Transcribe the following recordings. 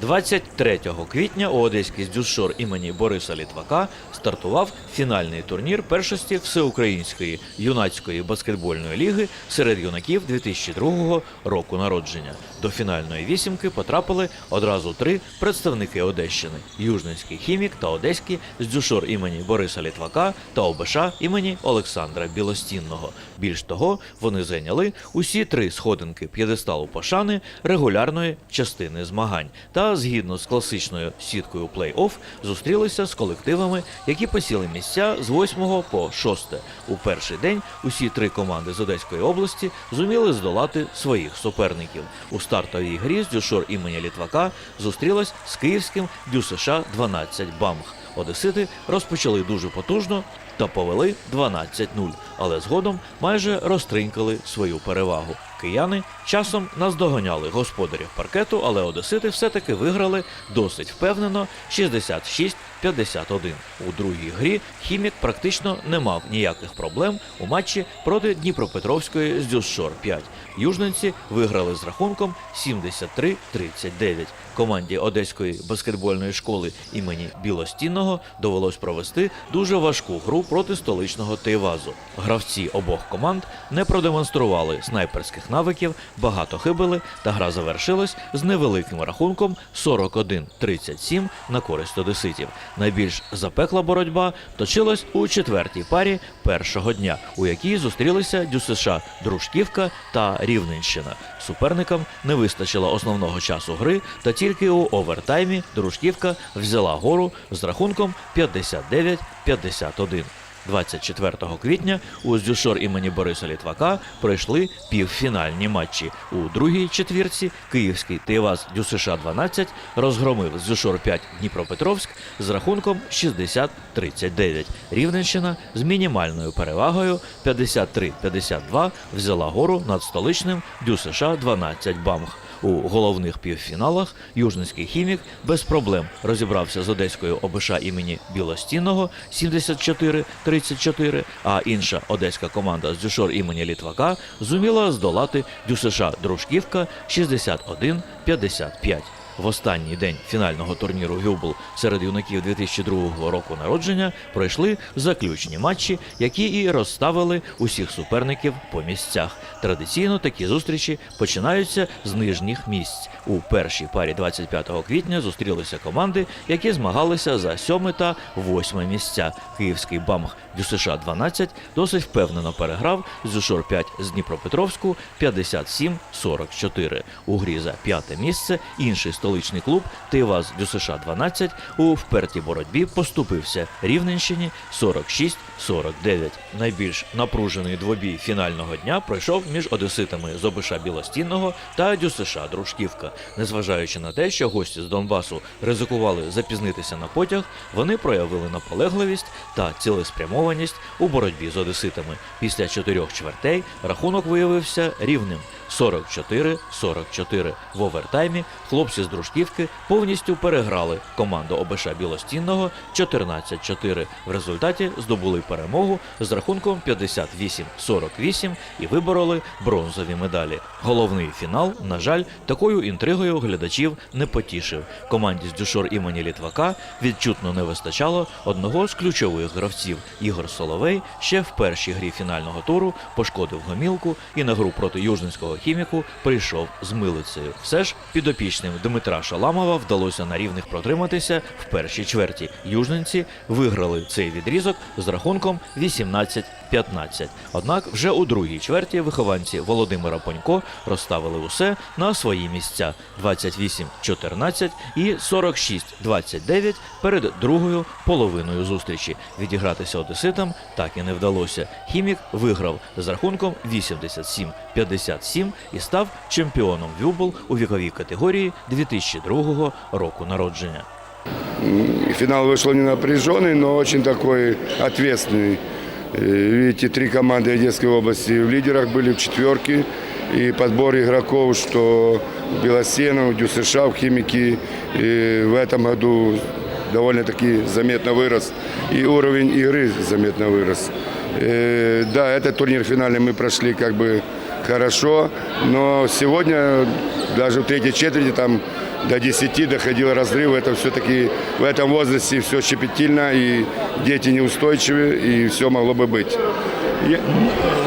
23 квітня у одеський здюсшор імені Бориса Літвака стартував фінальний турнір першості Всеукраїнської юнацької баскетбольної ліги серед юнаків 2002 року народження. До фінальної вісімки потрапили одразу три представники Одещини: Южненський хімік та Одеський здюшор імені Бориса Літвака та ОБШ імені Олександра Білостінного. Більш того, вони зайняли усі три сходинки п'єдесталу пошани регулярної частини змагань та згідно з класичною сіткою плей-офф зустрілися з колективами, які посіли місця з 8 по 6. У перший день усі три команди з Одеської області зуміли здолати своїх суперників. У стартовій грі з дюшор імені Літвака зустрілась з київським ДЮСШ 12 Бамх. Одесити розпочали дуже потужно та повели 12-0, але згодом майже розтринькали свою перевагу. Кияни часом наздоганяли господарів паркету, але одесити все-таки виграли досить впевнено 66-51. У другій грі хімік практично не мав ніяких проблем у матчі проти Дніпропетровської з Дюсшор 5. Южненці виграли з рахунком 73-39. Команді Одеської баскетбольної школи імені Білостінного довелось провести дуже важку гру проти столичного Тейвазу. Гравці обох команд не продемонстрували снайперських навиків, багато хибили, та гра завершилась з невеликим рахунком 41-37 на користь одеситів. Найбільш запекла боротьба точилась у четвертій парі першого дня, у якій зустрілися ДЮСШ Дружківка та Рівненщина. Суперникам не вистачило основного часу гри, та тільки у овертаймі Дружківка взяла гору з рахунком 59-51. 24 квітня у Здюшор імені Бориса Літвака пройшли півфінальні матчі. У другій четвірці київський Тиваз ДЮСШ 12 розгромив Здюшор 5 Дніпропетровськ з рахунком 60-39. Рівненщина з мінімальною перевагою 53-52 взяла гору над столичним ДЮСШ 12 Бамх. У головних півфіналах Южницький хімік без проблем розібрався з одеською ОБШ імені Білостінного 74-34, а інша одеська команда з дюшор імені Літвака зуміла здолати дюсиша Дружківка 61-55. В останній день фінального турніру Гюбл серед юнаків 2002 року народження пройшли заключні матчі, які і розставили усіх суперників по місцях. Традиційно такі зустрічі починаються з нижніх місць. У першій парі 25 квітня зустрілися команди, які змагалися за сьоме та восьме місця. Київський Бамх ДЮСШ 12 досить впевнено переграв Зюшор 5 з Дніпропетровську 57-44. У грі за п'яте місце інший столичний клуб Тиваз ДЮСШ 12 у впертій боротьбі поступився Рівненщині 46-49. Найбільш напружений двобій фінального дня пройшов між одеситами з ОБШ Білостінного та ДЮСШ Дружківка. Незважаючи на те, що гості з Донбасу ризикували запізнитися на потяг, вони проявили наполегливість та цілеспрямованість у боротьбі з одеситами. Після чотирьох чвертей рахунок виявився рівним. 44-44. В овертаймі хлопці з дружківки повністю переграли команду ОБШ Білостінного 14-4. В результаті здобули перемогу з рахунком 58-48 і вибороли бронзові медалі. Головний фінал, на жаль, такою інтригою глядачів не потішив. Команді з дюшор імені Літвака відчутно не вистачало одного з ключових гравців. Ігор Соловей ще в першій грі фінального туру пошкодив гомілку і на гру проти южненського хіміку прийшов з милицею. Все ж підопічним Дмитра Шаламова вдалося на рівних протриматися в першій чверті. Южненці виграли цей відрізок з рахунком 18-15. Однак вже у другій чверті вихованці Володимира Понько розставили усе на свої місця 28-14 і 46-29 перед другою половиною зустрічі. Відігратися одеситам так і не вдалося. Хімік виграв з рахунком 87-57 і став чемпіоном Вюбл у віковій категорії 2002 року народження. И Финал вышел не напряженный, но очень такой ответственный. Э, Видите, три команды Одесской области в лидерах были в четверке. И подбор игроков, что Белосенов, ДЮСШ, в Химики э, в этом году довольно-таки заметно вырос. И уровень игры заметно вырос. Э, Да, этот турнир финальный мы прошли как бы хорошо, но сегодня даже в третьей четверти там до 10 доходил разрыв. Это все-таки в этом возрасте все щепетильно, и дети неустойчивы, и все могло бы быть. Я-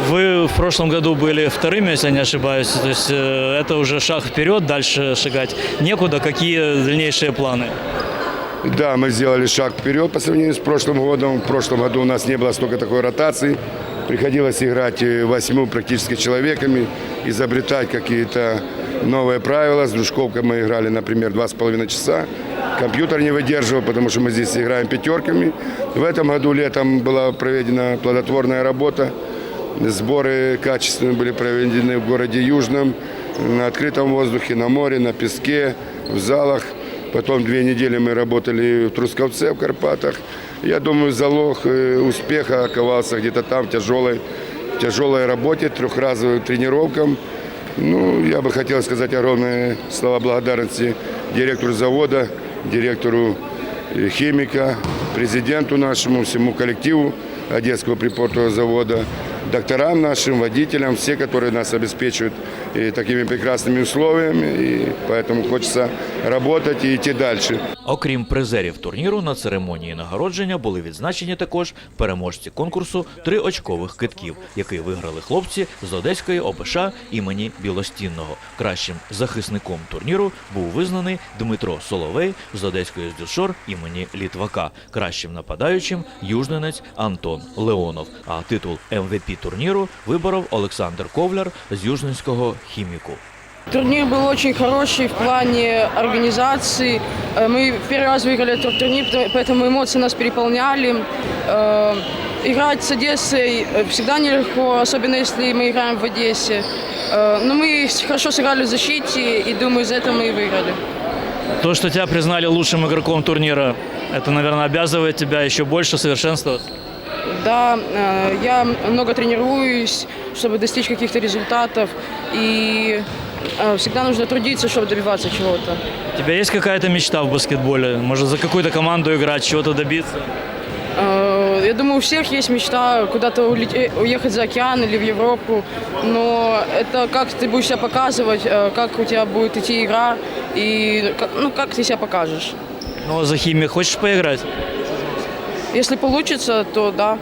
Вы в прошлом году были вторыми, если я не ошибаюсь. То есть э, это уже шаг вперед, дальше шагать некуда. Какие дальнейшие планы? Да, мы сделали шаг вперед по сравнению с прошлым годом. В прошлом году у нас не было столько такой ротации. Приходилось играть э, восьмью практически человеками, изобретать какие-то новые правила. С Дружковкой мы играли, например, два с половиной часа. Компьютер не выдерживал, потому что мы здесь играем пятерками. В этом году летом была проведена плодотворная работа. Сборы качественные были проведены в городе Южном, на открытом воздухе, на море, на песке, в залах. Потом две недели мы работали в Трусковце, в Карпатах. Я думаю, залог э, успеха оказался где-то там, в тяжелой, тяжелой работе, трехразовым тренировкам. Ну, я бы хотел сказать огромные слова благодарности директору завода, директору э, химика, президенту нашему, всему коллективу Одесского припортового завода, докторам нашим, водителям, все, которые нас обеспечивают э, такими прекрасными условиями. И поэтому хочется работать и идти дальше. Окрім призерів турніру, на церемонії нагородження були відзначені також переможці конкурсу триочкових китків, який виграли хлопці з Одеської ОПШ імені Білостінного. Кращим захисником турніру був визнаний Дмитро Соловей з Одеської здюшор імені Літвака. Кращим нападаючим южненець Антон Леонов. А титул МВП турніру виборов Олександр Ковляр з Южненського хіміку. Турнир был очень хороший в плане организации. Э, Мы в первый раз выиграли этот турнир, пото- поэтому эмоции нас переполняли. Э, Играть с Одессой э, всегда нелегко, особенно если мы играем в Одессе. Э, Но мы с- хорошо сыграли в защите, и думаю, за это мы и выиграли. То, что тебя признали лучшим игроком турнира, это, наверное, обязывает тебя еще больше совершенствоваться. Да, э, я много тренируюсь, чтобы достичь каких-то результатов. И э, всегда нужно трудиться, чтобы добиваться чего-то. У тебя есть какая-то мечта в баскетболе? Может, за какую-то команду играть, чего-то добиться? Э, Я думаю, у всех есть мечта куда-то улете- уехать за океан или в Европу, но это как ты будешь себя показывать, э, как у тебя будет идти игра и как, ну, как ты себя покажешь. Ну, а за химию хочешь поиграть? Если получится, то да.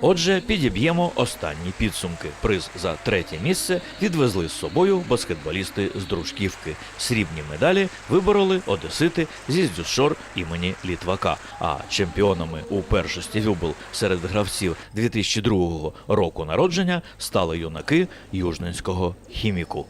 Отже, підіб'ємо останні підсумки. Приз за третє місце відвезли з собою баскетболісти з Дружківки. Срібні медалі вибороли одесити зі Здюшор імені Літвака. А чемпіонами у першості Вюбл серед гравців 2002 року народження стали юнаки Южненського хіміку.